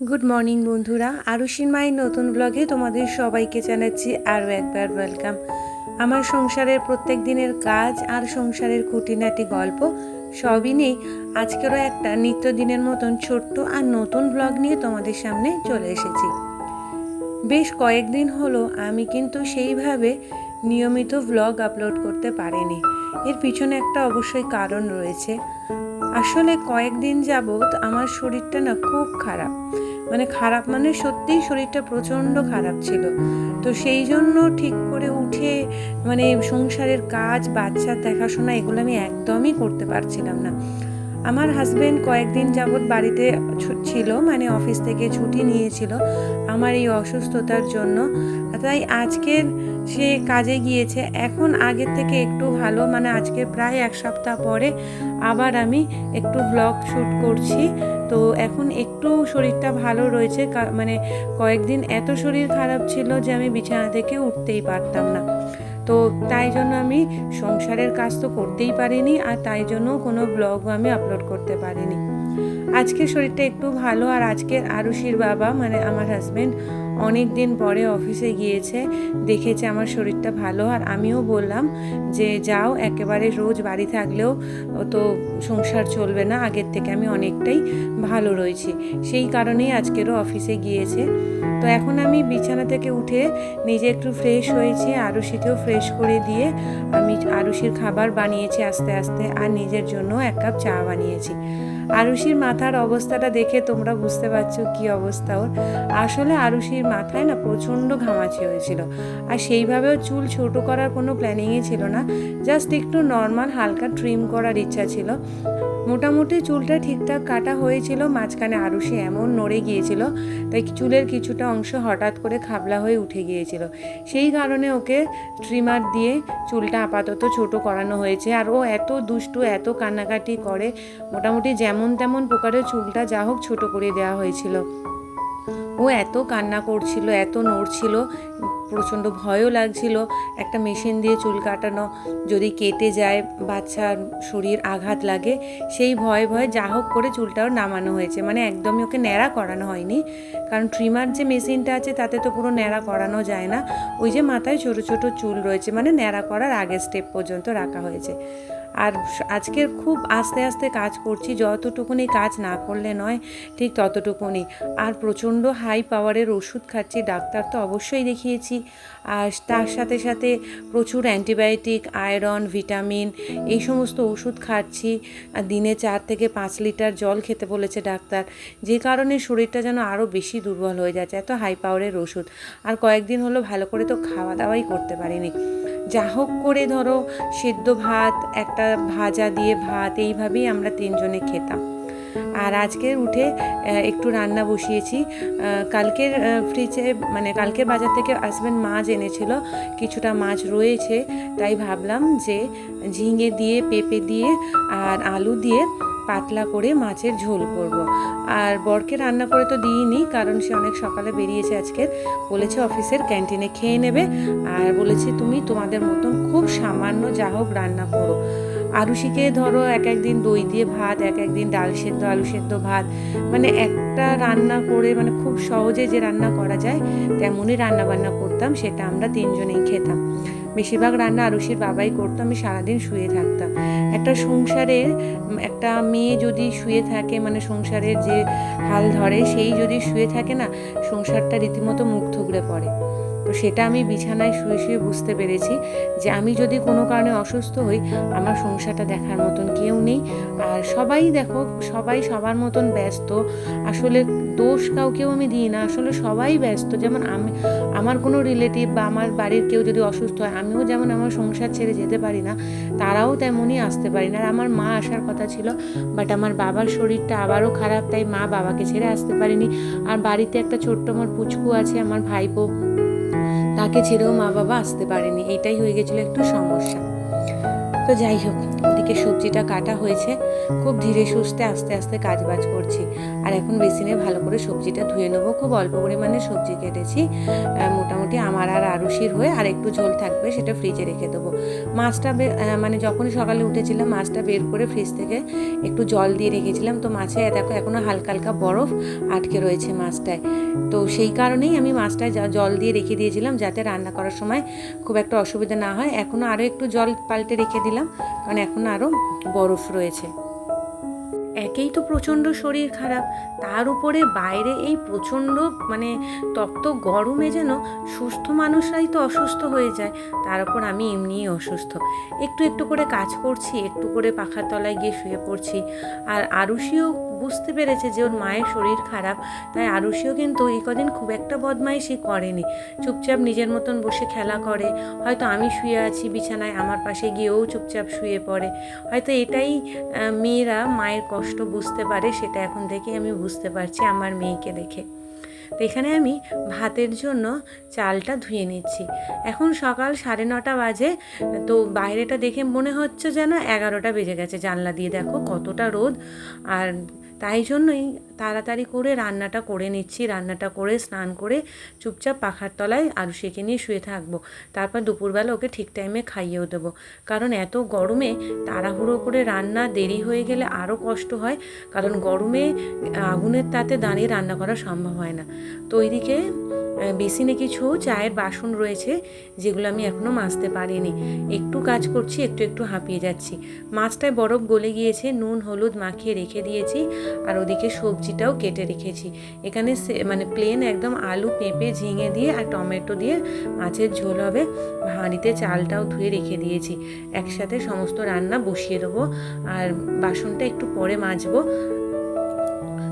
Good morning বন্ধুরা। আরুষিন মায়ের নতুন ব্লগে তোমাদের সবাইকে জানাচ্ছি আরও একবার ওয়েলকাম আমার সংসারের প্রত্যেক দিনের কাজ আর সংসারের খুঁটিনাটি গল্প সবই নেই আজকেরও একটা নিত্যদিনের মতন ছোট্ট আর নতুন ব্লগ নিয়ে তোমাদের সামনে চলে এসেছি। বেশ কয়েকদিন হলো আমি কিন্তু সেইভাবে নিয়মিত ব্লগ আপলোড করতে পারিনি। এর পিছনে একটা অবশ্যই কারণ রয়েছে। আসলে কয়েকদিন যাবৎ আমার শরীরটা না খুব খারাপ। মানে খারাপ মানে সত্যিই শরীরটা প্রচণ্ড খারাপ ছিল। তো সেই জন্য ঠিক করে উঠে মানে সংসারের কাজ বাচ্চার দেখাশোনা এগুলো আমি একদমই করতে পারছিলাম না। আমার হাজবেন্ড কয়েকদিন যাবৎ বাড়িতে ছিল মানে অফিস থেকে ছুটি নিয়েছিল। আমার এই অসুস্থতার জন্য তাই আজকের সে কাজে গিয়েছে। এখন আগের থেকে একটু ভালো মানে আজকে প্রায় এক সপ্তাহ পরে আবার আমি একটু ব্লগ শ্যুট করছি। তো এখন একটু শরীরটা ভালো রয়েছে মানে কয়েকদিন এত শরীর খারাপ ছিল যে আমি বিছানা থেকে উঠতেই পারতাম না। তো তাই জন্য আমি সংসারের কাজ তো করতেই পারিনি আর তাই জন্য কোনো ব্লগও আমি আপলোড করতে পারিনি। আজকে শরীরটা একটু ভালো আর আজকের আরুষির বাবা মানে আমার হাজবেন্ড অনেক দিন পরে অফিসে গিয়েছে, দেখেছে আমার শরীরটা ভালো। আর আমিও বললাম যে, যাও, একেবারে রোজ বাড়ি থাকলেও তো সংসার চলবে না, আগের থেকে আমি অনেকটাই ভালো রয়েছি। সেই কারণেই আজকেরও অফিসে গিয়েছে। তো এখন আমি বিছানা থেকে উঠে নিজে একটু ফ্রেশ হয়েছি আরুষিকেও ফ্রেশ করে দিয়ে আমি আরুষির খাবার বানিয়েছি আস্তে আস্তে আর নিজের জন্য এক কাপ চা বানিয়েছি। আরুষির মাথার অবস্থাটা দেখে তোমরা বুঝতে পারছ কি অবস্থা ওর। আসলে আরুষির মাথায় না প্রচণ্ড ঘামাচি হয়েছিল আর সেইভাবেও চুল ছোট করার কোনো প্ল্যানিংই ছিল না জাস্ট একটু নর্মাল হালকা ট্রিম করার ইচ্ছা ছিল। মোটামুটি চুলটা ঠিকঠাক কাটা হয়েছিল, মাঝখানে আরুষি এমন নড়ে গিয়েছিল, তাই চুলের কিছুটা অংশ হঠাৎ করে খাবলা হয়ে উঠে গিয়েছিল। সেই কারণে ওকে ট্রিমার দিয়ে চুলটা আপাতত ছোট করানো হয়েছে। আর ও এত দুষ্টু, এত কান্নাকাটি করে, মোটামুটি যেমন তেমন প্রকারের চুলটা যা হোক ছোটো করে দেওয়া হয়েছিল। ও এত কান্না করছিল, এত নড়ছিল, প্রচণ্ড ভয়ও লাগছিল। একটা মেশিন দিয়ে চুল কাটানো, যদি কেটে যায় বাচ্চার শরীর আঘাত লাগে, সেই ভয়ে ভয়ে যা হোক করে চুলটাও নামানো হয়েছে। মানে একদমই ওকে ন্যাড়া করানো হয়নি। কারণ ট্রিমার যে মেশিনটা আছে, তাতে তো পুরো ন্যাড়া করানো যায় না। ওই যে মাথায় ছোট ছোট চুল রয়েছে মানে ন্যাড়া করার আগের স্টেপ পর্যন্ত রাখা হয়েছে। আর আজকের খুব আস্তে আস্তে কাজ করছি, যতটুকুনি কাজ না করলে নয়, ঠিক ততটুকুনি। আর প্রচণ্ড হাই পাওয়ারের ওষুধ খাচ্ছি, ডাক্তার তো অবশ্যই দেখিয়েছি। আর তার সাথে সাথে প্রচুর অ্যান্টিবায়োটিক আয়রন ভিটামিন এই সমস্ত ওষুধ খাচ্ছি। আর দিনে চার থেকে পাঁচ লিটার জল খেতে বলেছে ডাক্তার, যে কারণে শরীরটা যেন আরও বেশি দুর্বল হয়ে যাচ্ছে, এত হাই পাওয়ারের ওষুধ। আর কয়েকদিন হলো ভালো করে তো খাওয়া দাওয়াই করতে পারিনি। যা হোক করে ধরো সেদ্ধ ভাত, একটা ভাজা দিয়ে ভাত, এইভাবেই আমরা তিনজনে খেতাম। আর আজকে উঠে একটু রান্না বসিয়েছি। কালকের ফ্রিজে মানে কালকের বাজার থেকে হাজব্যান্ড মাছ এনেছিল, কিছুটা মাছ রয়েছে, তাই ভাবলাম যে ঝিঙে দিয়ে, পেঁপে দিয়ে, আর আলু দিয়ে পাতলা করে মাছের ঝোল করব। আর বরকে রান্না করে তো দিইনি, কারণ সে অনেক সকালে বেরিয়েছে আজকে। বলেছে অফিসের ক্যান্টিনে খেয়ে নেবে। আর বলেছে, তুমি তোমাদের মতন খুব সামান্য যা হোক রান্না করো। আরুষিকে ধরো এক একদিন দই দিয়ে ভাত, এক একদিন ডাল সেদ্ধ, আলু সেদ্ধ, ভাত। মানে একটা রান্না করে মানে খুব সহজে যে রান্না করা যায়, তেমনই রান্না বান্না করতাম, সেটা আমরা তিনজনেই খেতাম। বেশিরভাগ রান্না আরুষির বাবাই করতো, আমি সারাদিন শুয়ে থাকতাম। একটা সংসারের একটা মেয়ে যদি শুয়ে থাকে মানে সংসারের যে হাল ধরে, সেই যদি শুয়ে থাকে না, সংসারটা রীতিমতো মুখ থুবড়ে পড়ে। তো সেটা আমি বিছানায় শুয়ে শুয়ে বুঝতে পেরেছি যে আমি যদি কোনো কারণে অসুস্থ হই, আমার সংসারটা দেখার মতন কেউ নেই। আর সবাই দেখো, সবাই সবার মতন ব্যস্ত। আসলে দোষ কাউকেও আমি দিই না। আসলে সবাই ব্যস্ত। যেমন আমি, আমার কোনো রিলেটিভ বা আমার বাড়ির কেউ যদি অসুস্থ হয়, আমিও যেমন আমার সংসার ছেড়ে যেতে পারি না, তারাও তেমনই আসতে পারি না। আর আমার মা আসার কথা ছিল বাট আমার বাবার শরীরটা আবারও খারাপ, তাই মা বাবাকে ছেড়ে আসতে পারিনি। আর বাড়িতে একটা ছোট্ট আমার পুচকু আছে, আমার ভাইপো তাকে ছেড়েও মা বাবা আসতে পারেনি। এটাই হয়ে গেছিল একটু সমস্যা। তো যাই হোক, ওদিকে সবজিটা কাটা হয়েছে। খুব ধীরে সুস্থে আস্তে আস্তে কাজ বাজ করছি। আর এখন বেসিনে ভালো করে সবজিটা ধুয়ে নেব। খুব অল্প পরিমাণে সবজি কেটেছি। মোটামুটি আমার আর আরুষির হয়ে আর একটু ঝোল থাকবে সেটা ফ্রিজে রেখে দেবো। মাছটা মানে যখনই সকালে উঠেছিলাম, মাছটা বের করে ফ্রিজ থেকে একটু জল দিয়ে রেখেছিলাম। তো মাছে দেখো এখনও হালকা হালকা বরফ আটকে রয়েছে মাছটায়। তো সেই কারণেই আমি মাছটায় জল দিয়ে রেখে দিয়েছিলাম যাতে রান্না করার সময় খুব একটা অসুবিধা না হয়। এখনও আরও একটু জল পাল্টে রেখে দিলাম। কারণ এখন আরও বরফ রয়েছে। একেই তো প্রচণ্ড শরীর খারাপ, তার উপরে বাইরে এই প্রচণ্ড মানে তপ্ত গরমে যেন সুস্থ মানুষরাই তো অসুস্থ হয়ে যায়, তার উপর আমি এমনিই অসুস্থ। একটু একটু করে কাজ করছি, একটু করে পাখার তলায় গিয়ে শুয়ে পড়ছি, আর আরুষিও বুঝতে পেরেছে যে ওর মায়ের শরীর খারাপ, তাই আরুষিও কিন্তু এই কদিন খুব একটা বদমাইশি করেনি। চুপচাপ নিজের মতন বসে খেলা করে। হয়তো আমি শুয়ে আছি বিছানায়, আমার পাশে গিয়েও চুপচাপ শুয়ে পড়ে। হয়তো এটাই মেয়েরা মায়ের কষ্ট বুঝতে পারে, সেটা এখন থেকে আমি বুঝতে পারছি আমার মেয়েকে দেখে। তো এখানে আমি ভাতের জন্য চালটা ধুয়ে নিচ্ছি। এখন সকাল সাড়ে নটা বাজে, তো বাইরেটা দেখে মনে হচ্ছে যেন এগারোটা বেজে গেছে জানলা দিয়ে। দেখো কতটা রোদ। আর তাই জন্যই তাড়াতাড়ি করে রান্নাটা করে নিচ্ছি। রান্নাটা করে, স্নান করে চুপচাপ পাখার তলায় আরও সেকে নিয়ে শুয়ে থাকব। তারপর দুপুরবেলা ওকে ঠিক টাইমে খাইয়েও দেবো। কারণ এত গরমে তাড়াহুড়ো করে রান্না দেরি হয়ে গেলে আরও কষ্ট হয়। কারণ গরমে আগুনের তাতে দাঁড়িয়ে রান্না করা সম্ভব হয় না। তো ওইদিকে বেসিনে কিছু চায়ের বাসন রয়েছে, যেগুলো আমি এখনও মাজতে পারিনি। একটু কাজ করছি, একটু একটু হাঁপিয়ে যাচ্ছি। মাছটায় বরফ গলে গিয়েছে, নুন, হলুদ মাখিয়ে রেখে দিয়েছি, আর ওদিকে সবজিটাও কেটে রেখেছি। এখানে মানে প্লেন একদম আলু পেঁপে ঝিঙে দিয়ে আর টমেটো দিয়ে মাছের ঝোল হবে। হাঁড়িতে চালটাও ধুয়ে রেখে দিয়েছি। একসাথে সমস্ত রান্না বসিয়ে দেবো, আর বাসনটা একটু পরে মাজবো।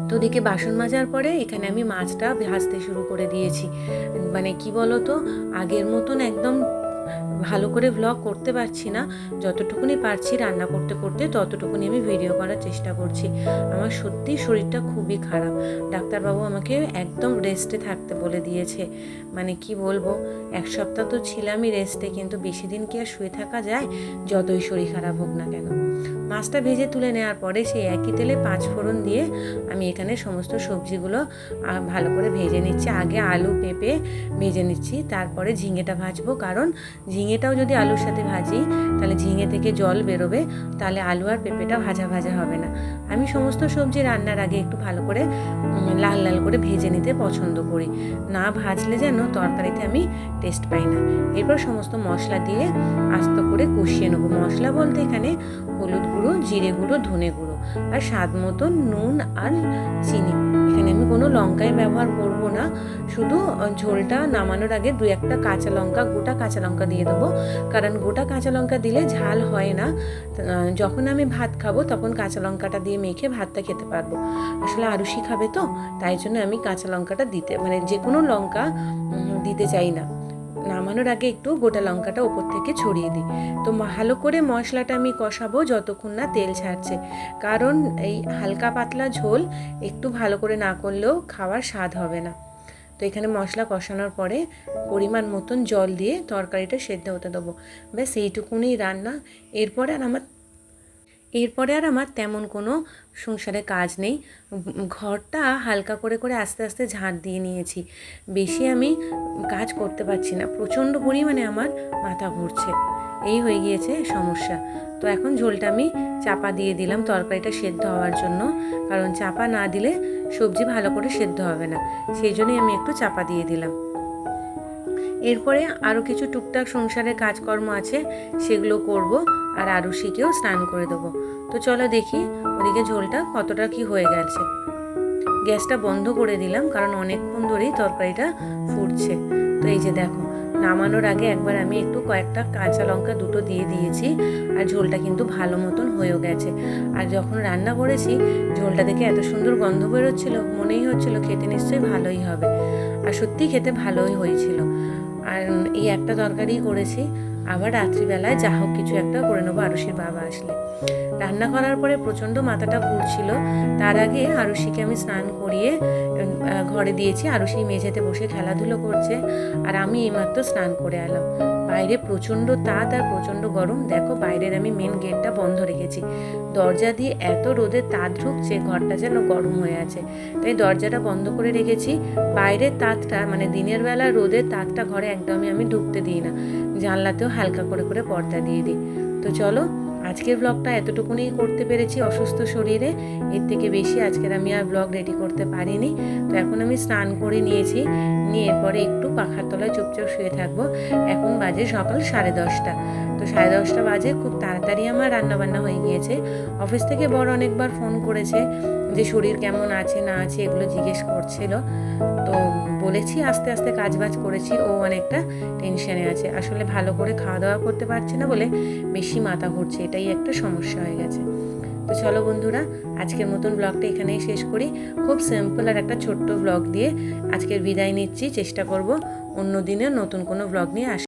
তো ওদিকে বাসন মাজার পরে এখানে আমি মাছটা ভাজতে শুরু করে দিয়েছি। মানে কি বলো তো আগের মতন একদম ভালো করে ভ্লগ করতে পারছি না। যতটুকুনি পারছি রান্না করতে করতে ততটুকুনি আমি ভিডিও করার চেষ্টা করছি। আমার সত্যি শরীরটা খুবই খারাপ। ডাক্তারবাবু আমাকে একদম রেস্টে থাকতে বলে দিয়েছে। মানে কি বলব, এক সপ্তাহ তো ছিলামই রেস্টে কিন্তু বেশি দিন কি আর শুয়ে থাকা যায়? যতই শরীর খারাপ হোক না কেন। মাছটা ভেজে তুলে নেওয়ার পরে সেই একই তেলে পাঁচ ফোড়ন দিয়ে আমি এখানে সমস্ত সবজিগুলো ভালো করে ভেজে নিচ্ছি। আগে আলু পেঁপে ভেজে নিচ্ছি, তারপরে ঝিঙেটা ভাজবো। কারণ ঝিঙেটাও যদি আলুর সাথে ভাজি, তাহলে ঝিঙে থেকে জল বেরোবে, তাহলে আলু আর পেঁপেটা ভাজা ভাজা হবে না। আমি সমস্ত সবজি রান্নার আগে একটু ভালো করে লাল লাল করে ভেজে নিতে পছন্দ করি। না ভাজলে যেন তরকারিতে আমি টেস্ট পাই না। এরপর সমস্ত মশলা দিয়ে আস্ত করে কষিয়ে নেব। মশলা বলতে এখানে হলুদ গুঁড়ো, জিরে গুঁড়ো, ধনে গুঁড়ো আর স্বাদ মতো নুন আর চিনি। এখানে আমি কোনো লঙ্কাই ব্যবহার করব না। শুধু ঝোলটা নামানোর আগে দু একটা কাঁচা লঙ্কা, গোটা কাঁচা লঙ্কা দিয়ে দেবো। কারণ গোটা কাঁচা লঙ্কা দিলে ঝাল হয় না। যখন আমি ভাত খাব তখন কাঁচা লঙ্কাটা দিয়ে মেখে ভাতটা খেতে পারব। আসলে আরুষি খাবে তো, তাই জন্য আমি কাঁচা লঙ্কাটা দিতে মানে যে কোনো লঙ্কা দিতে চাই না। নামানোর আগে একটু গোটা লঙ্কাটা ওপর থেকে ছড়িয়ে দিই। তো ভালো করে মশলাটা আমি কষাবো যতক্ষণ না তেল ছাড়ছে। কারণ এই হালকা পাতলা ঝোল একটু ভালো করে না করলেও খাওয়ার স্বাদ হবে না। তো এখানে মশলা কষানোর পরে পরিমাণ মতন জল দিয়ে তরকারিটা সেদ্ধ হতে দেবো। ব্যাস, এইটুকুনি রান্না। এরপরে আর আমার এরপরে আর আমার তেমন কোনো সংসারে কাজ নেই। ঘরটা হালকা করে করে আস্তে আস্তে ঝাঁট দিয়ে নিয়েছি। বেশি আমি কাজ করতে পারছি না। প্রচণ্ড পরিমাণে আমার মাথা ঘুরছে। এই হয়ে গিয়েছে সমস্যা। তো এখন ঝোলটা আমি চাপা দিয়ে দিলাম। তরকারিটা সেদ্ধ হওয়ার জন্য। কারণ চাপা না দিলে সবজি ভালো করে সেদ্ধ হবে না। সেই জন্যই আমি একটু চাপা দিয়ে দিলাম। এরপরে আরও কিছু টুকটাক সংসারের কাজকর্ম আছে, সেগুলো করব আর আরুষিকেও স্নান করে দেবো। তো চলো দেখি ওদিকে ঝোলটা কতটা কি হয়ে গেছে। গ্যাসটা বন্ধ করে দিলাম কারণ অনেকক্ষণ ধরেই তরকারিটা ফুটছে। তো এই যে দেখো, নামানোর আগে একবার আমি একটু কয়েকটা কাঁচা লঙ্কা দুটো দিয়ে দিয়েছি আর ঝোলটা কিন্তু ভালো মতন হয়েও গেছে। আর যখন রান্না করেছি, ঝোলটা দেখে এত সুন্দর গন্ধ বেরোচ্ছিল, মনেই হচ্ছিল খেতে নিশ্চয়ই ভালোই হবে। আর সত্যি খেতে ভালোই হয়েছিল। আর এই একটা তরকারি করেছি। আবার রাত্রিবেলায় যা হোক কিছু একটা করে নেব আরুষির বাবা আসলে। রান্না করার পরে প্রচণ্ড মাথাটা ঘুরছিল। তার আগে আরুষিকে আমি স্নান করিয়ে ঘরে দিয়েছি। আরুষি মেঝেতে বসে খেলাধুলো করছে। আর আমি এইমাত্র স্নান করে এলাম। বাইরে প্রচণ্ড তাত আর প্রচণ্ড গরম। দেখো বাইরের আমি মেন গেটটা বন্ধ রেখেছি। দরজা দিয়ে এত রোদে তাত ঢুকছে, ঘরটা যেন গরম হয়ে আছে। তাই দরজাটা বন্ধ করে রেখেছি। বাইরের তাতটা মানে দিনের বেলা রোদের তাতটা ঘরে একদমই আমি ঢুকতে দিই না। জানলাতেও হালকা করে করে পর্দা দিয়ে দিই। তো চলো আজকের ব্লগটা এতটুকুনি করতে পেরেছি অসুস্থ শরীরে। এর থেকে বেশি আজকের আমি আর ব্লগ রেডি করতে পারিনি। তো এখন আমি স্নান করে নিয়েছি, নিয়ে এরপরে একটু পাখার তলায় চুপচাপ শুয়ে থাকব। এখন বাজে সকাল সাড়ে দশটা। তো সাড়ে দশটা বাজে, খুব তাড়াতাড়ি আমার রান্নাবান্না হয়ে গিয়েছে। অফিস থেকে বড় অনেকবার ফোন করেছে যে শরীর কেমন আছে, না আছে, এগুলো জিজ্ঞেস করছিল। তো বলেছি, আস্তে আস্তে কাজ বাজ করেছি, ও অনেকটা টেনশনে আছে। আসলে ভালো করে খাওয়া দাওয়া করতে পারছে না বলে বেশি মাথা ঘুরছে, এটাই একটা সমস্যা হয়ে গেছে। তো চলো বন্ধুরা, আজকের মতন ব্লগটা এখানেই শেষ করি। খুব সিম্পল আর একটা ছোট্ট ব্লগ দিয়ে আজকের বিদায় নিচ্ছি। চেষ্টা করব অন্য দিনে নতুন কোনো ব্লগ নিয়ে আস